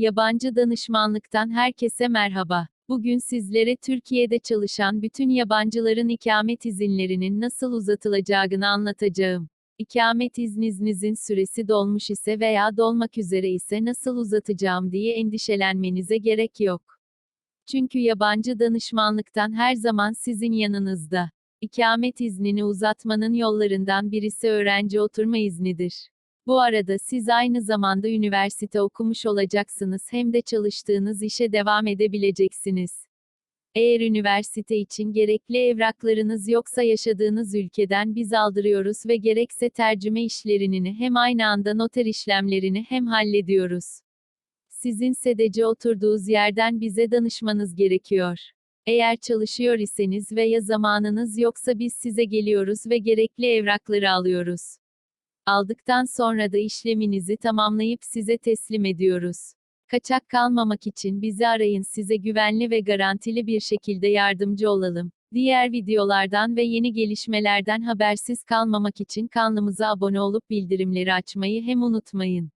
Yabancı danışmanlıktan herkese merhaba. Bugün sizlere Türkiye'de çalışan bütün yabancıların ikamet izinlerinin nasıl uzatılacağını anlatacağım. İkamet izninizin süresi dolmuş ise veya dolmak üzere ise nasıl uzatacağım diye endişelenmenize gerek yok. Çünkü yabancı danışmanlıktan her zaman sizin yanınızda. İkamet iznini uzatmanın yollarından birisi öğrenci oturma iznidir. Bu arada siz aynı zamanda üniversite okumuş olacaksınız hem de çalıştığınız işe devam edebileceksiniz. Eğer üniversite için gerekli evraklarınız yoksa yaşadığınız ülkeden biz aldırıyoruz ve gerekse tercüme işlerini hem aynı anda noter işlemlerini hem hallediyoruz. Sizin sedece oturduğunuz yerden bize danışmanız gerekiyor. Eğer çalışıyor iseniz veya zamanınız yoksa biz size geliyoruz ve gerekli evrakları alıyoruz. Aldıktan sonra da işleminizi tamamlayıp size teslim ediyoruz. Kaçak kalmamak için bizi arayın size güvenli ve garantili bir şekilde yardımcı olalım. Diğer videolardan ve yeni gelişmelerden habersiz kalmamak için kanalımıza abone olup bildirimleri açmayı hem unutmayın.